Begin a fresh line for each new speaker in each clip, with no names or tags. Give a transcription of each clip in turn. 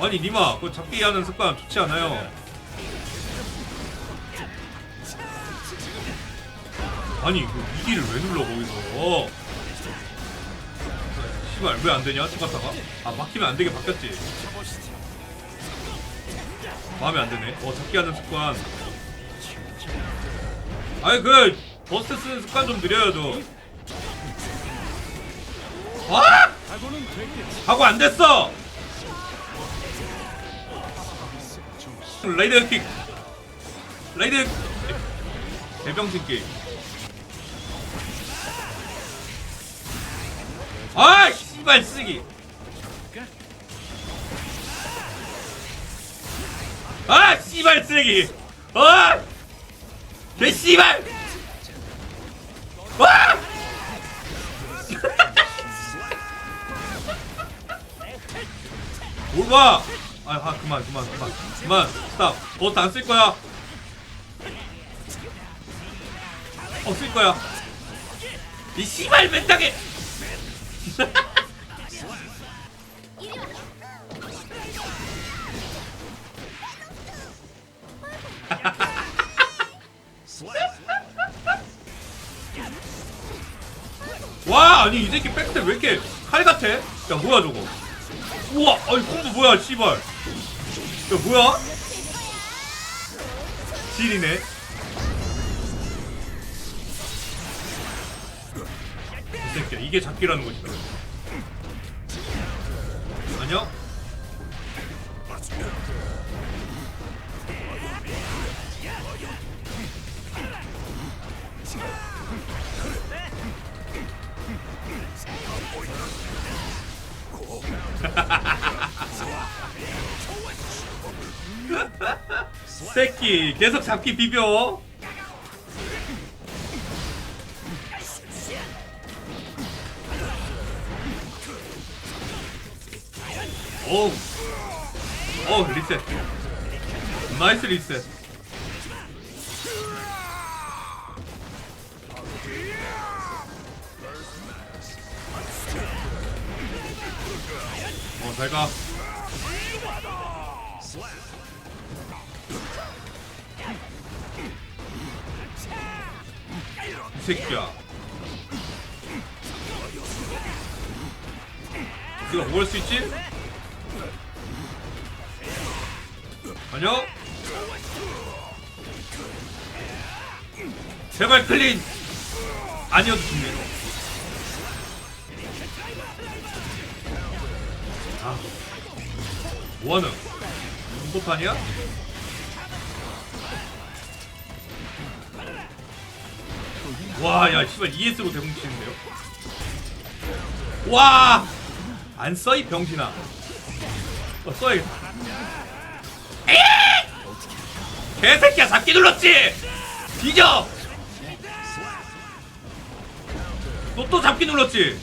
아니 니마 그거 잡기 하는 습관 좋지 않아요. 아니 그 이기를 왜 눌러 거기서? 씨발 왜 안 되냐 투가타가? 아 막히면 안 되게 바뀌었지. 마음에 안 드네. 어 잡기 하는 습관. 아니 그 버스트 쓰는 습관 좀 들여야죠 아! 하고 안 됐어 레이드 킥 레이드 대병신 게임 아 씨발 쓰기 아 씨발 쓰기 아! 개 씨발 와! 뭘 봐! 아, 아 그만 그만 그만. 그만 스탑. 버스 안쓸 거야. 어쓸 거야. 이 씨발 맨땅에 와 아니 이 새끼 백스텝 왜 이렇게 칼 같아? 야 뭐야 저거 우와 아니 콤보 뭐야 씨발 야 뭐야? 질이네 이 새끼야 이게 잡기라는 거지 아니야? 새끼 계속 잡기 비벼. 오우. 오 리셋. 나이스 리셋. 어 잘가 새끼야 네가 뭐 할 수 있지? 안녕? 제발 클린! 아니어도 좋네 아 뭐하는? 공포판이야? 와, 야, 씨발 ES로 대공 치는데요? 와! 안 써, 이 병신아. 어, 써야겠다. 에이! 개새끼야, 잡기 눌렀지! 뒤져! 너 또 잡기 눌렀지?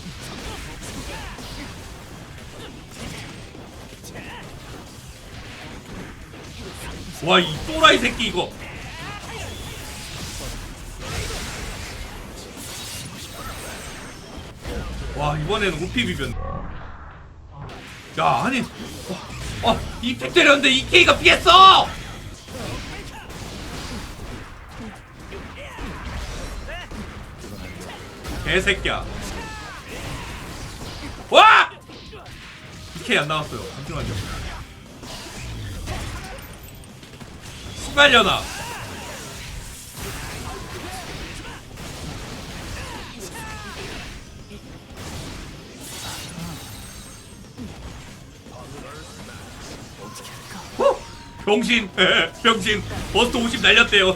와, 이 또라이 새끼 이거. 와 이번에는 우피 비변 야 아니 어, 어 이픽 때렸는데 EK가 피했어! 개새끼야. 와! EK 안 나왔어요. 잠시만요. 시발려나 후! 병신. 병신. 버스트 50 날렸대요.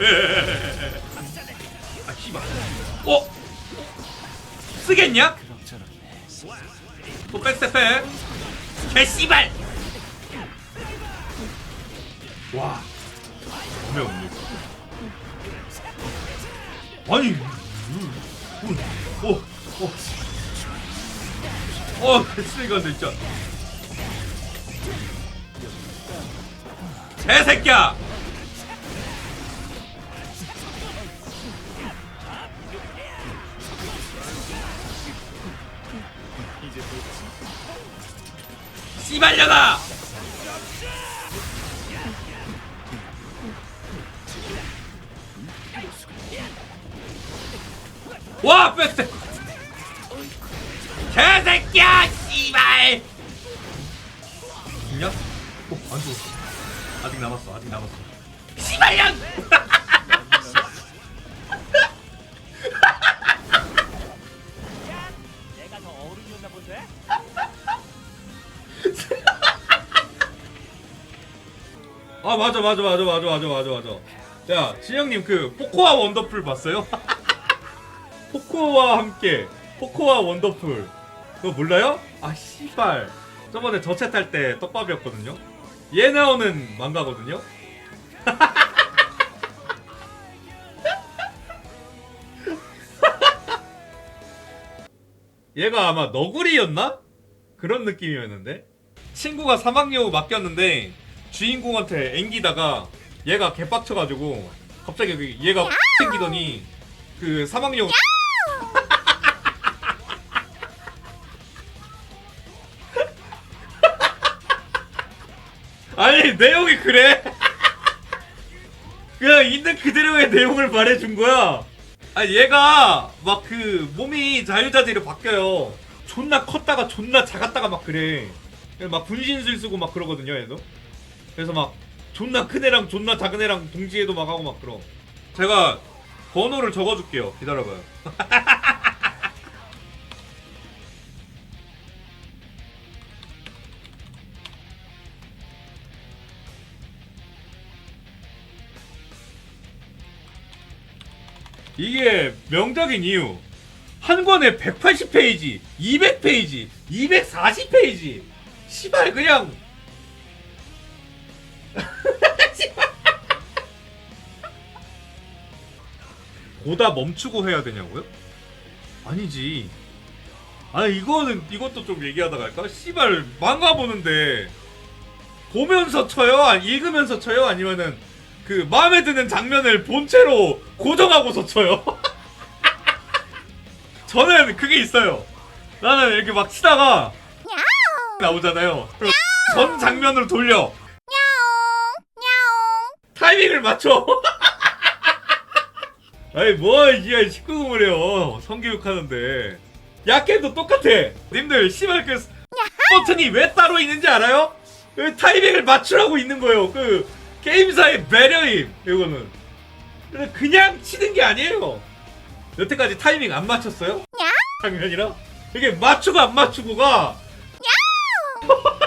아 씨발. 어? 쓰겠냐? 또 백스텝해. 개 씨발. 와. 너무 없네. 아니 어어어 어, 개쓰레기가 진짜 개새끼야! 씨발려다! 와! 뺐대! 개새끼야! 씨발! 죽냐? 어, 안 죽었어. 아직 남았어 아직 남았어 씨발년
내가 더 어른이었나 본데?
아 맞아 맞아 맞아 맞아 맞아 맞아 맞아 야 진영님 그 포코와 원더풀 봤어요? 포코와 함께 포코와 원더풀 그거 몰라요? 아 씨발 저번에 저챗 할때 떡밥이었거든요 얘 나오는 망가거든요 얘가 아마 너구리였나? 그런 느낌이었는데 친구가 사막여우 맡겼는데 주인공한테 앵기다가 얘가 개빡쳐가지고 갑자기 그 얘가 생기더니 그 사막여우 내용이 그래? 그냥 있는 그대로의 내용을 말해준 거야. 아 얘가 막 그 몸이 자유자재로 바뀌어요. 존나 컸다가 존나 작았다가 막 그래. 막 분신술 쓰고 막 그러거든요 얘도. 그래서 막 존나 큰 애랑 존나 작은 애랑 동지에도 막 하고 막 그러 제가 번호를 적어줄게요. 기다려봐요 이게 명작인 이유 한 권에 180페이지, 200페이지, 240페이지. 시발 그냥 보다 멈추고 해야 되냐고요? 아니지. 아 이거는 이것도 좀 얘기하다가 할까? 씨발 망가 보는데 보면서 쳐요? 읽으면서 쳐요? 아니면은 그 마음에 드는 장면을 본체로 고정하고서 쳐요? 저는 그게 있어요. 나는 이렇게 막 치다가 나오잖아요. 전 장면으로 돌려. 타이밍을 맞춰. 아니 뭐 이게 19금을 해요. 성교육 하는데. 약겜도 똑같아. 님들 씨발 그 버튼이 왜 따로 있는지 알아요? 그 타이밍을 맞추라고 있는 거예요. 그 게임사의 배려임 이거는. 근데 그냥 치는 게 아니에요. 여태까지 타이밍 안 맞췄어요? 장면이랑 이게 맞추고 안 맞추고가